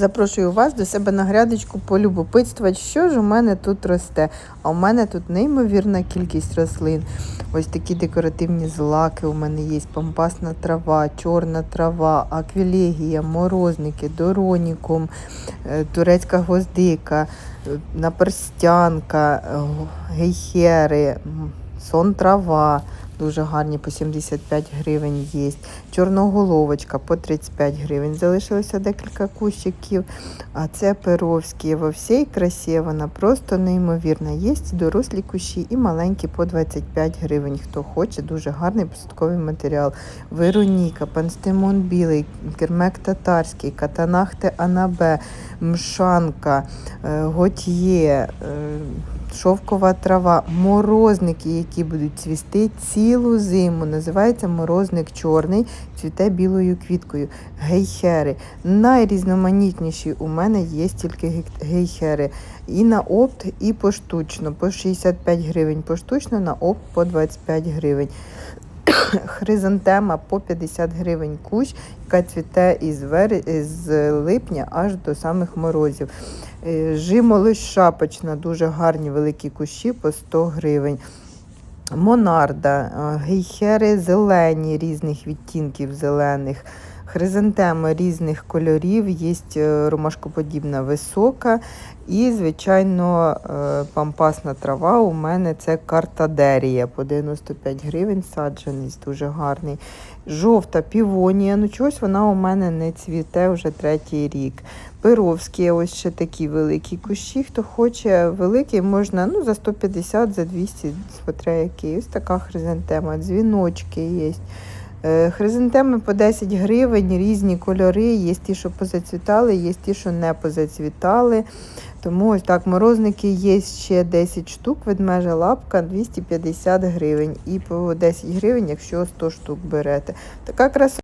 Запрошую вас до себе на грядочку полюбопитствувати, що ж у мене тут росте. А у мене тут неймовірна кількість рослин. Ось такі декоративні злаки у мене є, пампасна трава, чорна трава, аквілегія, морозники, доронікум, е, турецька гвоздика, е, наперстянка, е, гейхери, сон трава. Дуже гарні по 75 гривень є. Чорноголовочка по 35 гривень. Залишилося декілька кущиків. А це перовські. Во всій красі вона просто неймовірна. Є дорослі кущі і маленькі по 25 гривень. Хто хоче, дуже гарний посадковий матеріал. Вероніка, панстимон білий, кермек татарський, катанахте анабе, мшанка, е, готьє. Шовкова трава, морозники, які будуть цвісти цілу зиму. Називається морозник чорний, цвіте білою квіткою. Гейхери. Найрізноманітніші у мене є тільки гейхери. І на опт, і поштучно. По 65 гривень поштучно, на опт по 25 гривень. Хризантема по 50 гривень кущ, яка цвіте із, вер... із липня аж до самих морозів. Е, Жимолость шапочна, дуже гарні великі кущі по 100 гривень. Монарда, е, гейхери зелені різних відтінків зелених, хризантеми різних кольорів, є е, ромашкоподібна висока і, звичайно, е, пампасна трава. У мене це картадерія по 95 гривень, саджаність дуже гарний. Жовта півонія, ну чогось вона у мене не цвіте вже третій рік. Перовські, ось ще такі великі кущі. Хто хоче великий, можна ну, за 150, за 200, смотря який. Ось така хризантема, дзвіночки є. Е, Хризантеми по 10 гривень, різні кольори. Є ті, що позацвітали, є ті, що не позацвітали. Тому ось так, морозники є ще 10 штук, ведмежа лапка 250 гривень. І по 10 гривень, якщо 100 штук берете. Така краса.